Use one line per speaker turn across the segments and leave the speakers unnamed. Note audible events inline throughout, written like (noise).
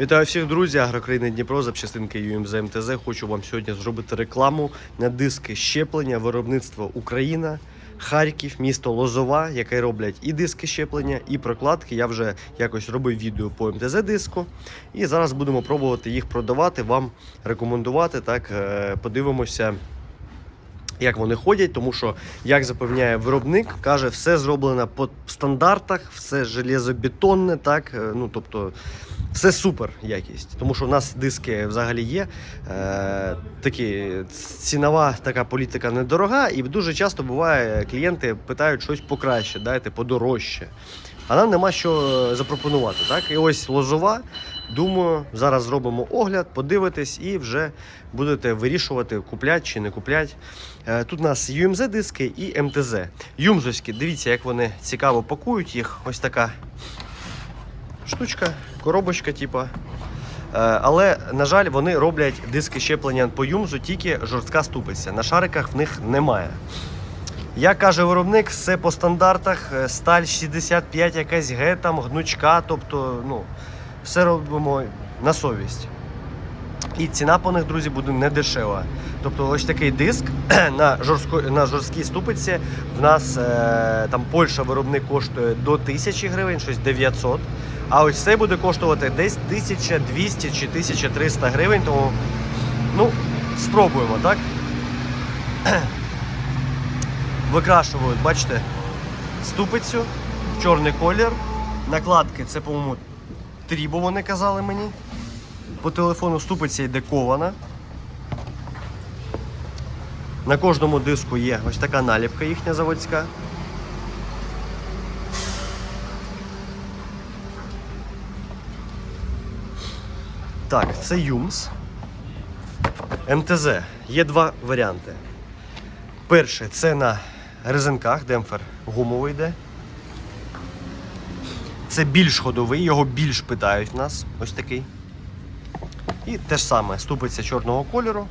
Вітаю всіх друзі, Агрокраїни Дніпро, запчастинки UMZ МТЗ. Хочу вам сьогодні зробити рекламу на диски щеплення, виробництво Україна, Харків, місто Лозова, яке роблять і диски щеплення, і прокладки. Я вже якось робив відео по МТЗ диску. І зараз будемо пробувати їх продавати, вам рекомендувати. Так, е, подивимося. Як вони ходять, тому що, як запевняє виробник, каже, все зроблено по стандартах, все железобетонне, так, е, ну тобто все супер якість. Тому що в нас диски взагалі є. Е, такі, цінова така політика недорога, і дуже часто буває, клієнти питають щось покраще, дайте подорожче. А нам нема що запропонувати. Так? І ось лозова. Думаю, зараз зробимо огляд, подивитесь і вже будете вирішувати, куплять чи не куплять. Е, Тут у нас UMZ диски і МТЗ. Юмзовські, дивіться, як вони цікаво пакують їх. Ось така штучка, коробочка, типа. Е, Але, на жаль, вони роблять диски щеплення по юмзу, тільки жорстка ступиця. На шариках в них немає. Як каже виробник, все по стандартах, е, сталь 65, якась Г, там, гнучка, тобто, ну, все робимо на совість. І ціна по них, друзі, буде не дешева. Тобто ось такий диск (clears throat) на, жорстко, на жорсткій ступиці. В нас е, там Польща виробник коштує до 1000 гривень, щось 900. А ось цей буде коштувати десь 1200 чи 1300 гривень. Тому ну, спробуємо, так? (clears throat) Викрашують, бачите, ступицю, чорний колір. Накладки це, по-моєму, трібо вони казали мені. По телефону ступиця йде кована. На кожному диску є ось така наліпка їхня заводська. Так, це Юмс. МТЗ. Є два варіанти. Перший це на резинках, демпфер гумовий йде. Це більш ходовий, його більш питають в нас. Ось такий. І те ж саме ступиця чорного кольору.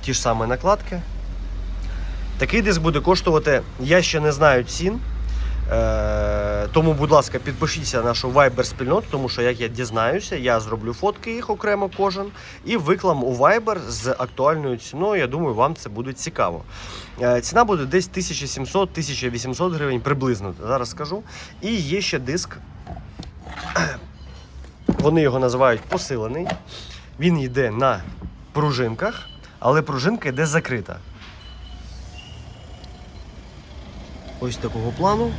Ті ж самі накладки. Такий диск буде коштувати, я ще не знаю цін. Е, тому, будь ласка, підпишіться на нашу Viber спільноту, тому що як я дізнаюся, я зроблю фотки їх окремо кожен і виклам у Viber з актуальною ціною. Я думаю, вам це буде цікаво. Е, ціна буде десь 1700-1800 гривень приблизно. Зараз скажу. І є ще диск. (clears throat) Вони його називають посилений. Він йде на пружинках, але пружинка йде закрита. Ось такого плану.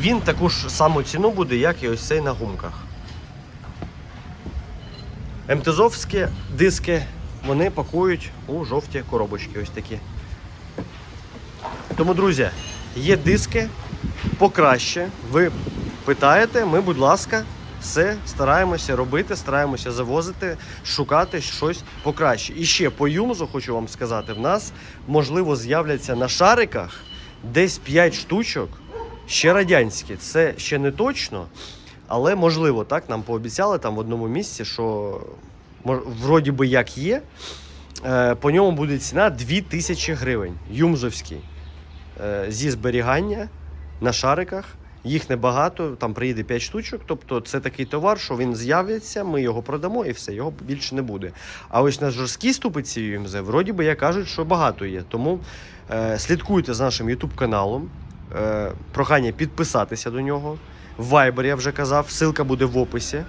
Він таку ж саму ціну буде, як і ось цей на гумках. МТЗовські диски вони пакують у жовті коробочки. Ось такі. Тому, друзі, є диски покраще. Ви питаєте, ми, будь ласка, все стараємося робити, стараємося завозити, шукати щось покраще. І ще по юмзу хочу вам сказати: в нас можливо з'являться на шариках десь 5 штучок ще радянські. Це ще не точно, але можливо, так нам пообіцяли там в одному місці, що вроді би як є. Е, По ньому буде ціна 2000 гривень. Юмзовський. Е, Зі зберігання на шариках. Їх небагато, там приїде 5 штучок. Тобто це такий товар, що він з'явиться, ми його продамо і все, його більше не буде. А ось на жорсткій ступиці UMZ, вроді би, як кажуть, що багато є. Тому е, слідкуйте за нашим YouTube каналом. Е, прохання підписатися до нього. Viber я вже казав, ссылка буде в описі.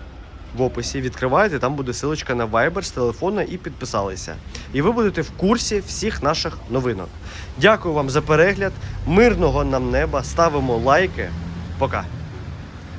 В описі відкриваєте, там буде ссылочка на Viber з телефона і підписалися. І ви будете в курсі всіх наших новинок. Дякую вам за перегляд. Мирного нам неба. Ставимо лайки. Пока.